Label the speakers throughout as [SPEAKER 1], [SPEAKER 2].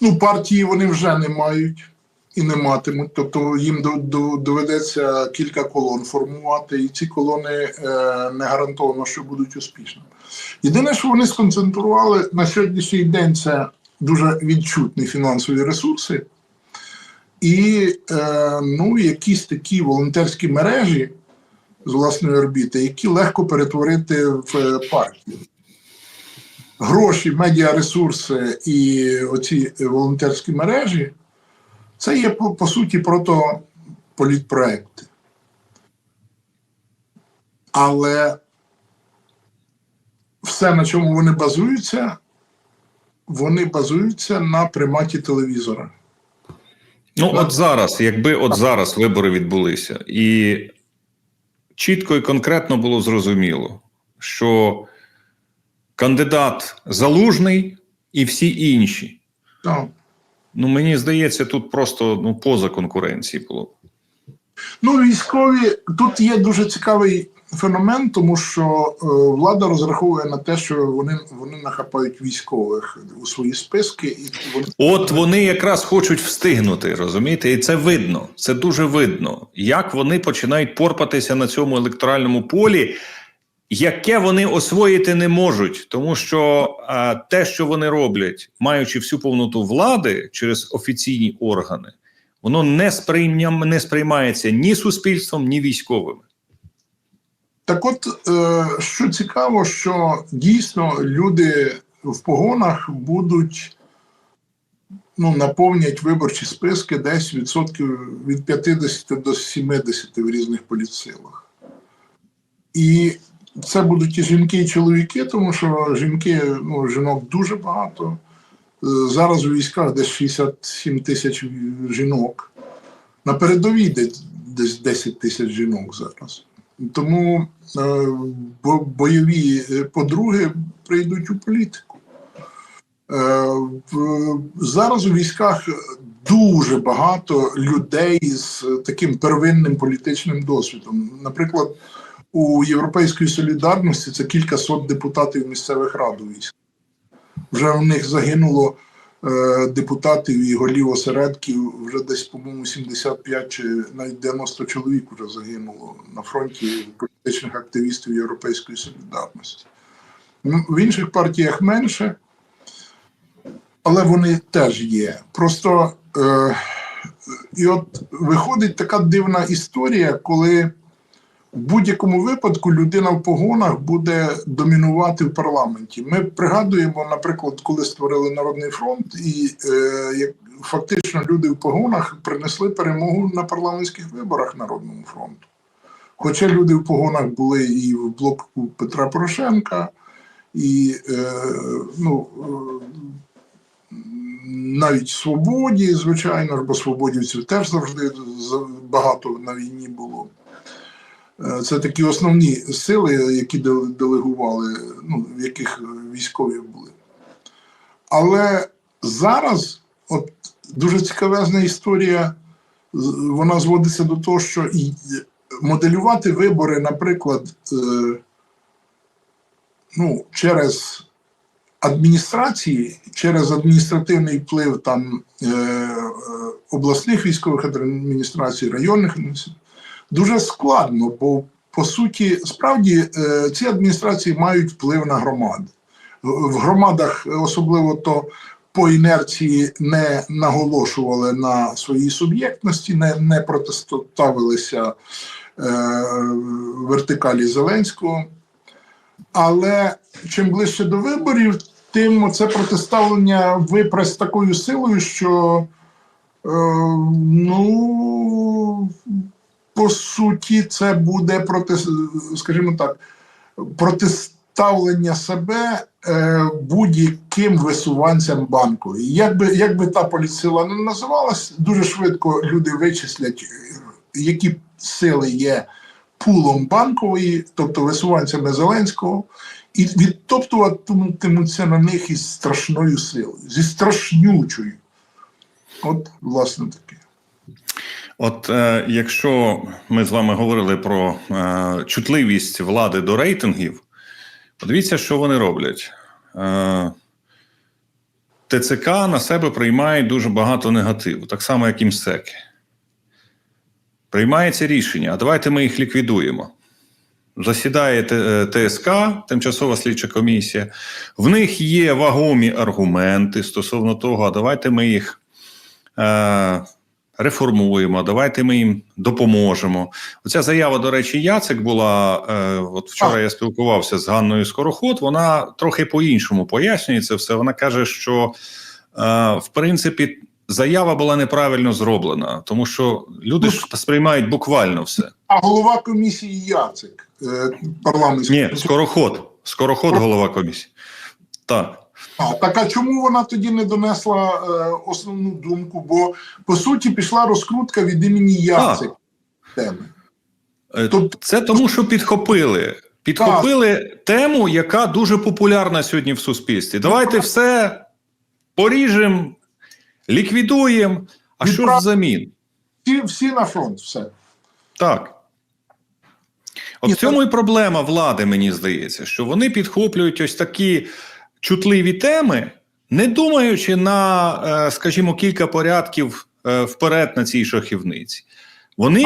[SPEAKER 1] Ну, партії вони вже не мають і не матимуть. Тобто їм до- до- доведеться кілька колон формувати, і ці колони е, не гарантовано, що будуть успішними. Єдине, що вони сконцентрували на сьогоднішній день, це дуже відчутні фінансові ресурси і е, ну, якісь такі волонтерські мережі з власної орбіти, які легко перетворити в е, партію. Гроші, медіаресурси і оці волонтерські мережі це є по, по суті протополітпроекти. Але все, на чому вони базуються, вони базуються на приматі телевізора.
[SPEAKER 2] Ну, от зараз, якби от зараз вибори відбулися, і чітко і конкретно було зрозуміло, що кандидат залужний і всі інші.
[SPEAKER 1] Так.
[SPEAKER 2] Ну, мені здається, тут просто ну, поза конкуренції було.
[SPEAKER 1] Ну, військові тут є дуже цікавий феномен, тому що е, влада розраховує на те, що вони, вони нахапають військових у свої списки, і вони
[SPEAKER 2] От вони якраз хочуть встигнути, розумієте? І це видно. Це дуже видно, як вони починають порпатися на цьому електоральному полі, яке вони освоїти не можуть, тому що а, те, що вони роблять, маючи всю повноту влади через офіційні органи, воно не сприйням не сприймається ні суспільством, ні військовими.
[SPEAKER 1] Так от, е, що цікаво, що дійсно люди в погонах будуть ну, наповнять виборчі списки десь відсотків від 50 до 70 в різних політсилах. І це будуть і жінки, і чоловіки, тому що жінки, ну, жінок дуже багато. Зараз у військах десь 67 тисяч жінок. На передовій десь, десь 10 тисяч жінок зараз. Тому е, бо- бойові е, подруги прийдуть у політику. Е, зараз у військах дуже багато людей з таким первинним політичним досвідом. Наприклад, у Європейської солідарності це кілька сот депутатів місцевих рад. Вже у них загинуло е, депутатів і голів осередків вже десь, по-моєму, 75 чи навіть 90 чоловік вже загинуло на фронті політичних активістів Європейської солідарності. Ну, В інших партіях менше, але вони теж є. Просто е, і от виходить така дивна історія, коли в будь-якому випадку людина в погонах буде домінувати в парламенті. Ми пригадуємо, наприклад, коли створили Народний фронт, і е, фактично люди в погонах принесли перемогу на парламентських виборах Народному фронту. Хоча люди в погонах були і в блоку Петра Порошенка, і е, ну, е, навіть свободі, звичайно бо свободівців теж завжди за- багато на війні було. Е, Це такі основні сили, які делегували, ну, в яких військові були. Але зараз от дуже цікавезна історія, вона зводиться до того, що моделювати вибори, наприклад, е, ну, через адміністрації, через адміністративний вплив там е, обласних військових адміністрацій, районних адміністрацій, дуже складно, бо по суті, справді е, ці адміністрації мають вплив на громади. В громадах, особливо то по інерції не наголошували на своїй суб'єктності, не, не протиставилися е, вертикалі Зеленського. Але чим ближче до виборів, тим це протиставлення випре з такою силою, що е, ну по суті, це буде проти, скажімо так, протиставлення себе е, будь-яким висуванцям банку. Як би, як би та політсила не називалась, дуже швидко люди вичислять, які сили є пулом банкової, тобто висуванцями Зеленського, і відтоптуватимуться на них із страшною силою, зі страшнючою. От, власне таке.
[SPEAKER 2] От е, якщо ми з вами говорили про е, чутливість влади до рейтингів, подивіться, що вони роблять. Е, ТЦК на себе приймає дуже багато негативу, так само, як і МСЕКи. Приймається рішення, а давайте ми їх ліквідуємо. Засідає е, ТСК, тимчасова слідча комісія. В них є вагомі аргументи стосовно того, а давайте ми їх е, реформуємо, давайте ми їм допоможемо. Оця заява, до речі, Яцик була. Е, от вчора я спілкувався з Ганною Скороход. Вона трохи по-іншому пояснює це все. Вона каже, що е, в принципі заява була неправильно зроблена, тому що люди ж сприймають буквально все.
[SPEAKER 1] А голова комісії Яцик е.
[SPEAKER 2] Ні, скороход. Скороход, голова комісії. Так.
[SPEAKER 1] А, так а чому вона тоді не донесла е, основну думку? Бо по суті пішла розкрутка від імені Яцик теми.
[SPEAKER 2] Е,
[SPEAKER 1] Тобто-
[SPEAKER 2] Це тому, що підхопили. Підхопили тему, яка дуже популярна сьогодні в суспільстві. Давайте все поріжемо, ліквідуємо. А що ж взамін?
[SPEAKER 1] Всі, всі на фронт, все.
[SPEAKER 2] Так. От в цьому і проблема влади, мені здається, що вони підхоплюють ось такі чутливі теми, не думаючи на, е, скажімо, кілька порядків е, вперед на цій шахівниці. Вони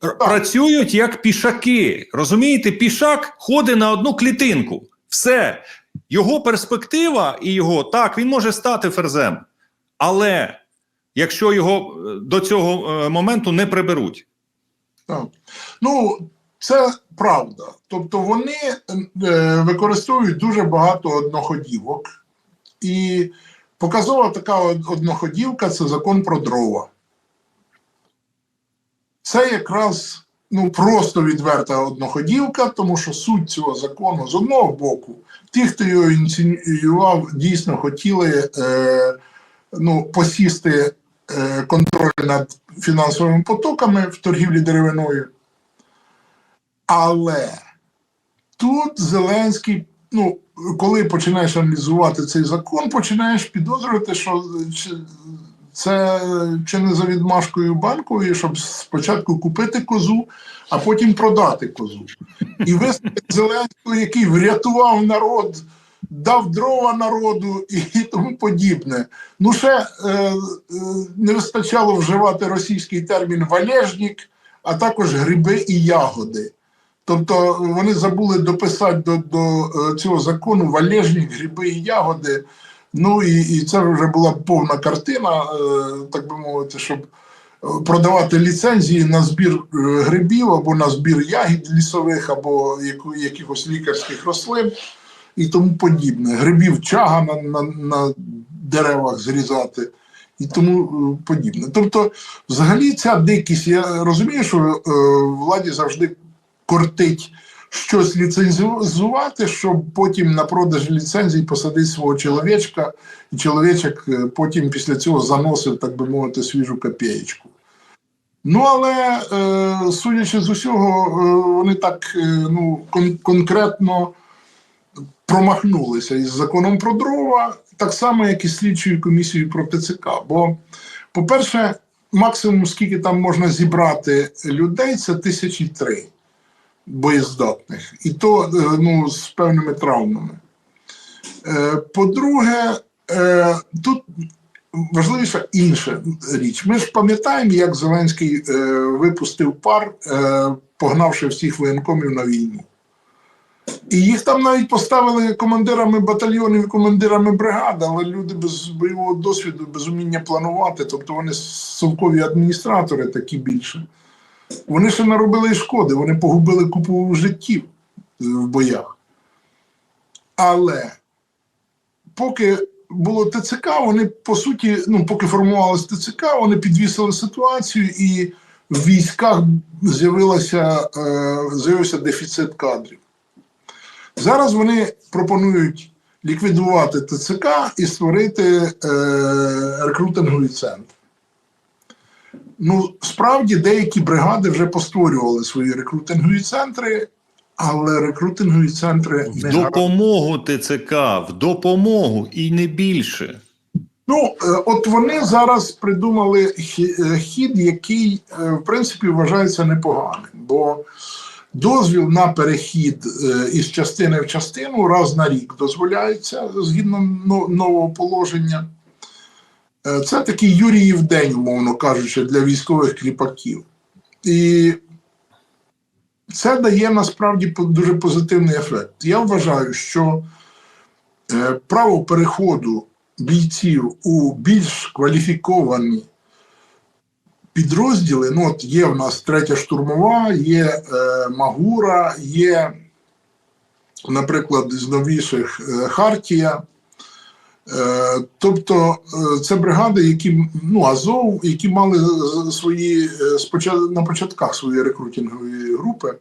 [SPEAKER 1] А-
[SPEAKER 2] працюють як пішаки. Розумієте, пішак ходить на одну клітинку. Все. Його перспектива і його так, він може стати ферзем. Але якщо його е, до цього моменту не приберуть.
[SPEAKER 1] Так. Ну, це правда. Тобто вони е, використовують дуже багато одноходівок. І показова така одноходівка це закон про дрова. Це якраз ну, просто відверта одноходівка, тому що суть цього закону з одного боку, ті, хто його ініціював, дійсно хотіли е, ну, посісти е, контроль над фінансовими потоками в торгівлі деревиною. Але тут Зеленський, ну, коли починаєш аналізувати цей закон, починаєш підозрювати, що це чи не за відмашкою банкової, щоб спочатку купити козу, а потім продати козу. І виставити Зеленського, який врятував народ, дав дрова народу і тому подібне. Ну, ще е, е, не вистачало вживати російський термін валежник, а також гриби і ягоди. Тобто вони забули дописати до, до е, цього закону валежник, гриби і ягоди. Ну і, і це вже була повна картина, е, так би мовити, щоб е, продавати ліцензії на збір грибів або на збір ягід лісових, або якихось лікарських рослин і тому подібне. Грибів чага на, на, на деревах зрізати і тому подібне. Тобто, взагалі, ця дикість, я розумію, що е, владі завжди кортить щось ліцензувати, щоб потім на продаж ліцензій посадити свого чоловічка, і чоловічок е, потім після цього заносив, так би мовити, свіжу копієчку. Ну, але е, судячи з усього, е, вони так е, ну, кон- конкретно промахнулися із законом про дрова, так само, як і слідчою комісією про ТЦК. Бо, по-перше, максимум, скільки там можна зібрати людей, це тисячі три боєздатних, і то е, ну, з певними травмами. Е, По-друге, е, тут важливіша інша річ. Ми ж пам'ятаємо, як Зеленський е, випустив пар, е, погнавши всіх воєнкомів на війну. І їх там навіть поставили командирами батальйонів, і командирами бригад, але люди без бойового досвіду, без уміння планувати, тобто вони совкові адміністратори такі більше. Вони ще наробили і шкоди, вони погубили купу життів е, в боях. Але поки було ТЦК, вони по суті, ну, поки формувалось ТЦК, вони підвісили ситуацію, і в військах з'явилося, е, з'явився дефіцит кадрів. Зараз вони пропонують ліквідувати ТЦК і створити е, рекрутинговий центр. Ну, справді деякі бригади вже постворювали свої рекрутингові центри, але рекрутингові центри
[SPEAKER 2] В
[SPEAKER 1] не
[SPEAKER 2] допомогу ТЦК, в допомогу і не більше.
[SPEAKER 1] Ну, е, от вони зараз придумали е, хід, який, е, в принципі, вважається непоганим. Бо Дозвіл на перехід із частини в частину раз на рік дозволяється згідно нового положення. Е, Це такий Юріїв день, умовно кажучи, для військових кріпаків. І це дає насправді дуже позитивний ефект. Я вважаю, що е, право переходу бійців у більш кваліфіковані підрозділи. Ну, от є в нас третя штурмова, є е, Магура, є, наприклад, з новіших е, Хартія. Е, тобто е, це бригади, які ну, Азов, які мали свої е, спочат- на початках свої рекрутингові групи,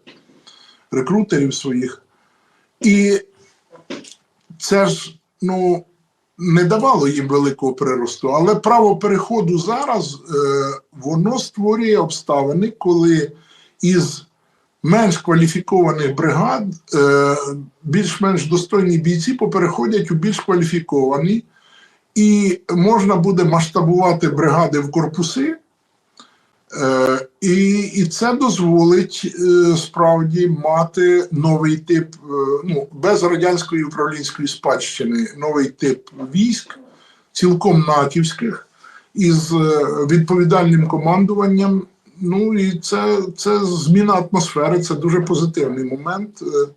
[SPEAKER 1] рекрутерів своїх. І це ж ну, не давало їм великого приросту, але право переходу зараз воно створює обставини, коли із менш кваліфікованих бригад е, більш-менш достойні бійці попереходять у більш кваліфіковані, і можна буде масштабувати бригади в корпуси. Е, і, і це дозволить е, справді мати новий тип, ну, без радянської управлінської спадщини, новий тип військ, цілком натівських, із відповідальним командуванням. Ну і це, це зміна атмосфери, це дуже позитивний момент. Е,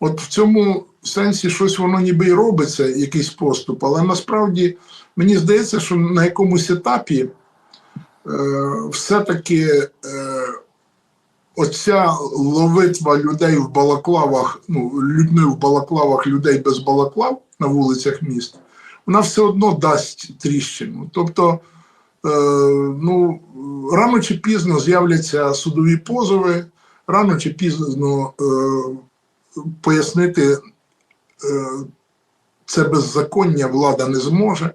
[SPEAKER 1] От в цьому сенсі щось воно ніби й робиться, якийсь поступ, але насправді мені здається, що на якомусь етапі е, все-таки е, оця ловитва людей в балаклавах, ну, людьми в балаклавах, людей без балаклав на вулицях міст, вона все одно дасть тріщину. Тобто, ну, рано чи пізно з'являться судові позови, рано чи пізно е, пояснити е, це беззаконня влада не зможе.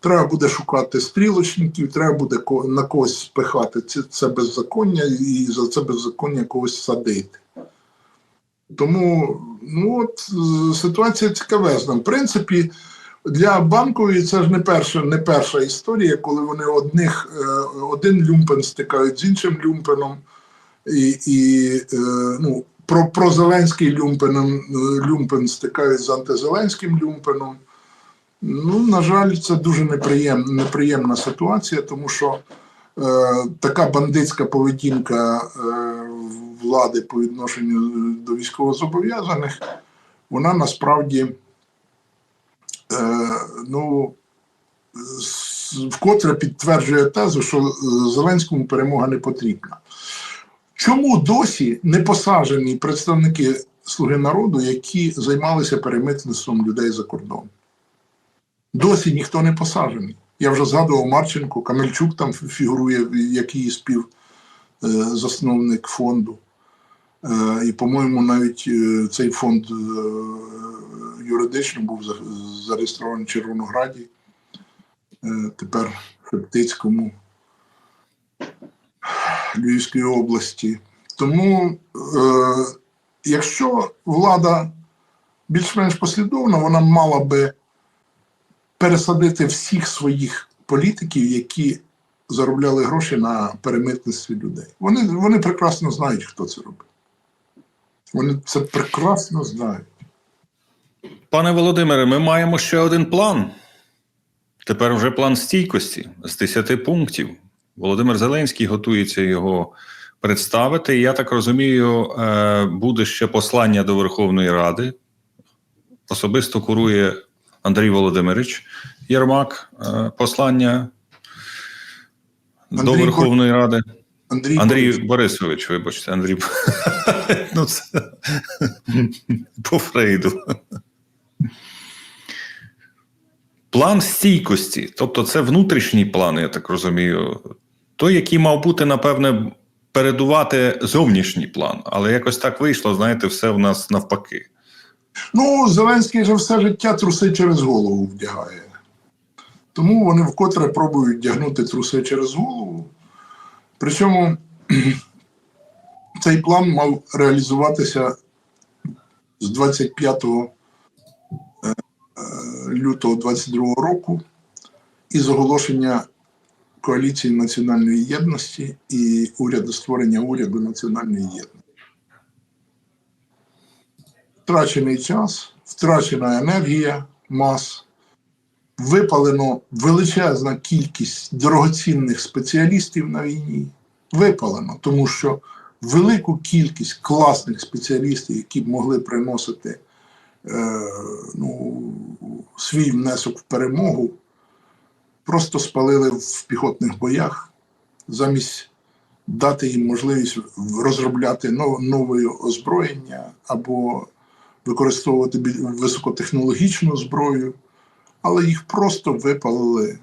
[SPEAKER 1] Треба буде шукати стрілочників, треба буде на когось спихати це, це беззаконня і за це беззаконня когось садити. Тому ну от, е, ситуація цікавезна. В принципі, для банкової це ж не перша, не перша історія, коли вони одних, е, один люмпен стикають з іншим люмпеном. І, і е, ну, про, про Зеленський люмпеном, е, люмпен стикають з антизеленським люмпеном. Ну, на жаль, це дуже неприєм, неприємна ситуація, тому що е, така бандитська поведінка е, влади по відношенню до військовозобов'язаних, вона насправді ну, вкотре підтверджує тезу, що е, Зеленському перемога не потрібна. Чому досі не посаджені представники Слуги народу, які займалися перемитництвом людей за кордон? Досі ніхто не посаджений. Я вже згадував Марченко, Камельчук там фігурує, як її співзасновник фонду. Е, І, по-моєму, навіть е, цей фонд е, юридично був за- зареєстрований в Червонограді, тепер в Шептицькому, Львівської області. Тому, якщо влада більш-менш послідовна, вона мала би пересадити всіх своїх політиків, які заробляли гроші на перемитництві людей. Вони, вони прекрасно знають, хто це робить. Вони це прекрасно знають.
[SPEAKER 2] Пане Володимире, ми маємо ще один план. Тепер вже план стійкості з 10 пунктів. Володимир Зеленський готується його представити. Я так розумію, е, буде ще послання до Верховної Ради. Особисто курує Андрій Володимирович Єрмак е, послання до
[SPEAKER 1] Андрій
[SPEAKER 2] Верховної Ради.
[SPEAKER 1] Андрій,
[SPEAKER 2] Андрій
[SPEAKER 1] Борисович,
[SPEAKER 2] Борисович, вибачте, Андрій. ну, це по Фрейду. План стійкості, тобто це внутрішній план, я так розумію. Той, який мав бути, напевне, передувати зовнішній план, але якось так вийшло, знаєте, все в нас навпаки.
[SPEAKER 1] Ну, Зеленський же все життя труси через голову вдягає. Тому вони вкотре пробують вдягнути труси через голову. Причому цей план мав реалізуватися з 25 е, е, лютого 22 року із оголошення коаліції національної єдності і уряду створення уряду національної єдності. втрачений час, втрачена енергія мас, випалено величезна кількість дорогоцінних спеціалістів на війні. Випалено, тому що велику кількість класних спеціалістів, які б могли приносити е, ну, свій внесок в перемогу, просто спалили в піхотних боях замість дати їм можливість розробляти нове озброєння або використовувати високотехнологічну зброю, але їх просто випалили.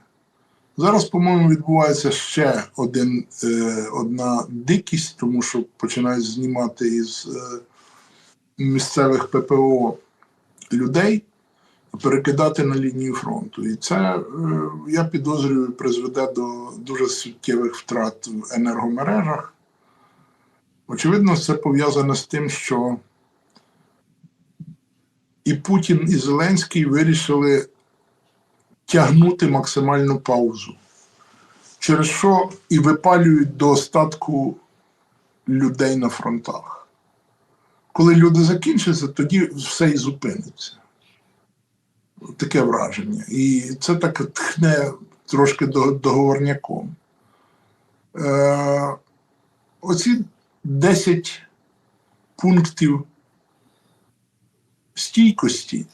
[SPEAKER 1] Зараз, по-моєму, відбувається ще один, е, одна дикість, тому що починають знімати із е, місцевих ППО людей, перекидати на лінію фронту. І це, е, я підозрюю, призведе до дуже суттєвих втрат в енергомережах. Очевидно, це пов'язане з тим, що і Путін, і Зеленський вирішили тягнути максимальну паузу, через що і випалюють до остатку людей на фронтах. Коли люди закінчаться, тоді все і зупиниться. Таке враження. І це так тхне трошки договорняком. Е, оці 10 пунктів стійкості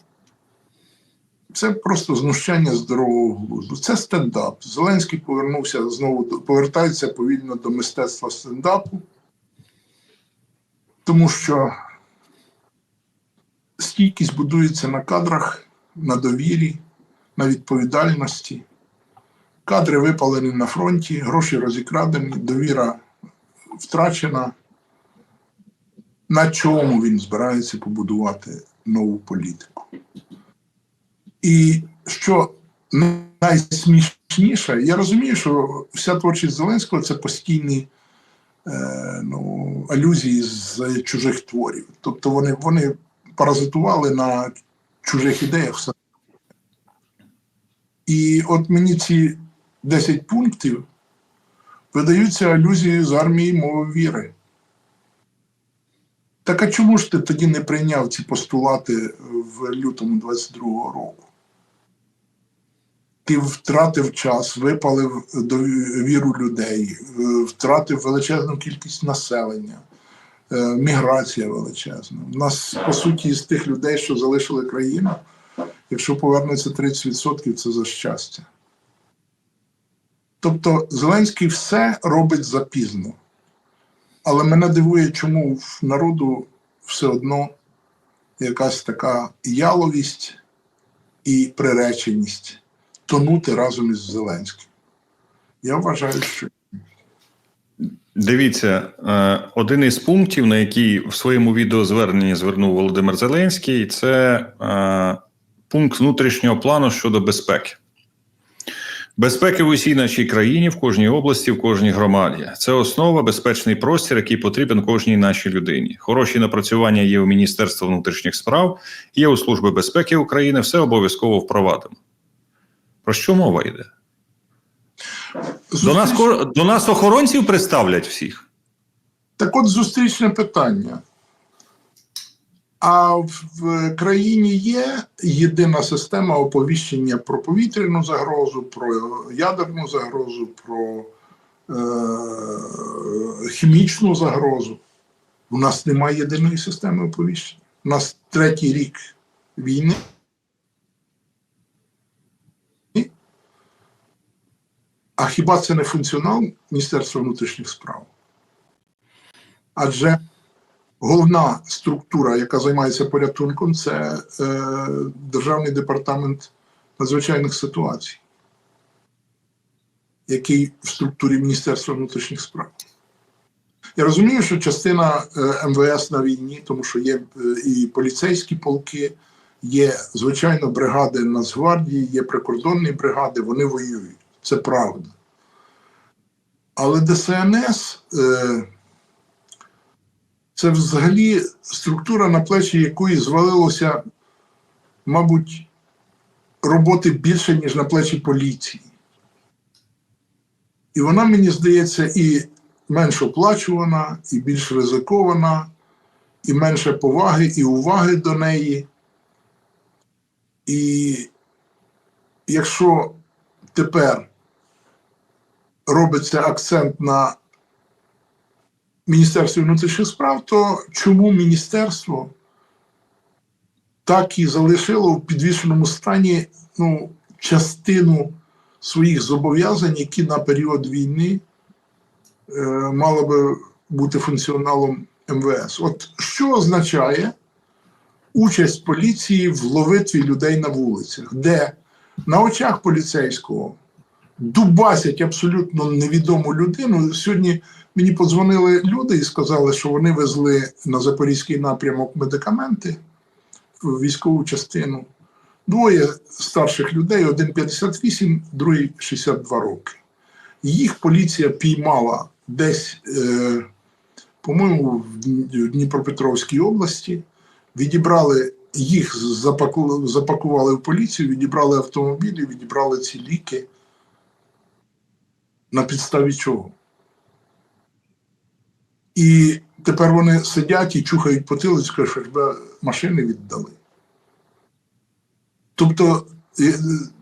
[SPEAKER 1] це просто знущання здорового глузду. Це стендап. Зеленський повернувся знову повертається повільно до мистецтва стендапу, тому що стійкість будується на кадрах, на довірі, на відповідальності. Кадри випалені на фронті, гроші розікрадені, довіра втрачена. На чому він збирається побудувати нову політику? І що найсмішніше, я розумію, що вся творчість Зеленського це постійні е, ну, алюзії з чужих творів. Тобто вони, вони паразитували на чужих ідеях. все. І от мені ці 10 пунктів видаються алюзією з армії мови віри. Так а чому ж ти тоді не прийняв ці постулати в лютому 22-го року? Ти втратив час, випалив довіру людей, е, втратив величезну кількість населення, е, міграція величезна. У нас, по суті, з тих людей, що залишили країну, якщо повернеться 30%, це за щастя. Тобто Зеленський все робить запізно. Але мене дивує, чому в народу все одно якась така яловість і приреченість тонути разом із Зеленським. Я вважаю, що
[SPEAKER 2] Дивіться, е, один із пунктів, на який в своєму відеозверненні звернув Володимир Зеленський, це е, пункт внутрішнього плану щодо безпеки. Безпеки в усій нашій країні, в кожній області, в кожній громаді. Це основа, безпечний простір, який потрібен кожній нашій людині. Хороші напрацювання є у Міністерства внутрішніх справ, є у Служби безпеки України. Все обов'язково впровадимо. Про що мова йде? До нас, до нас охоронців представлять всіх.
[SPEAKER 1] Так от зустрічне питання. А в, країні є єдина система оповіщення про повітряну загрозу, про ядерну загрозу, про е- хімічну загрозу. У нас немає єдиної системи оповіщення. У нас третій рік війни. А хіба це не функціонал Міністерства внутрішніх справ? Адже головна структура, яка займається порятунком, це е, Державний департамент надзвичайних ситуацій, який в структурі Міністерства внутрішніх справ. Я розумію, що частина е, МВС на війні, тому що є е, і поліцейські полки, є, звичайно, бригади Нацгвардії, є прикордонні бригади, вони воюють. Це правда. Але ДСНС е, це взагалі структура, на плечі якої звалилося, мабуть, роботи більше, ніж на плечі поліції. І вона, мені здається, і менш оплачувана, і більш ризикована, і менше поваги і уваги до неї. І якщо тепер робиться акцент на Міністерстві внутрішніх справ, то чому міністерство так і залишило в підвішеному стані ну, частину своїх зобов'язань, які на період війни е, мали би бути функціоналом МВС? От що означає участь поліції в ловитві людей на вулицях, де на очах поліцейського дубасять абсолютно невідому людину. Сьогодні мені подзвонили люди і сказали, що вони везли на запорізький напрямок медикаменти в військову частину. Двоє старших людей, один 58, другий 62 роки. Їх поліція піймала десь, е, по-моєму, в Дніпропетровській області, відібрали їх, запакували в поліцію, відібрали автомобілі, відібрали ці ліки. На підставі чого? І тепер вони сидять і чухають потилицю, кажуть, що тебе машини віддали. Тобто,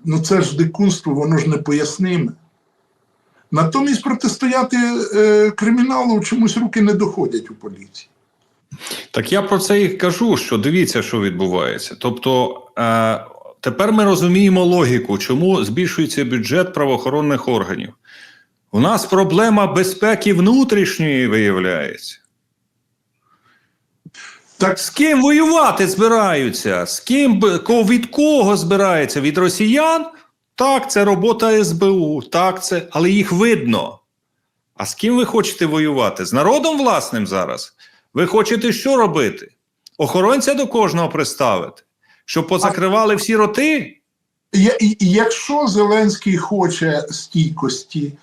[SPEAKER 1] ну це ж дикунство, воно ж не поясниме. Натомість протистояти е, криміналу чомусь руки не доходять у поліції.
[SPEAKER 2] Так я про це і кажу, що дивіться, що відбувається. Тобто е, тепер ми розуміємо логіку, чому збільшується бюджет правоохоронних органів. У нас проблема безпеки внутрішньої виявляється.
[SPEAKER 1] Так
[SPEAKER 2] З ким воювати збираються? З ким від кого збираються? Від росіян? Так, це робота СБУ, так це, але їх видно. А з ким ви хочете воювати? З народом власним зараз? Ви хочете що робити? Охоронця до кожного приставити? Щоб позакривали всі роти?
[SPEAKER 1] Якщо Зеленський хоче стійкості,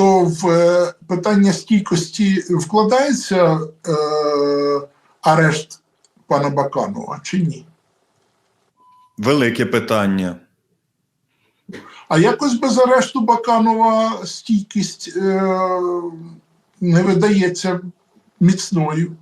[SPEAKER 1] то в е, питання стійкості вкладається е, арешт пана Баканова чи ні?
[SPEAKER 2] Велике питання.
[SPEAKER 1] А якось без арешту Баканова стійкість е, не видається міцною.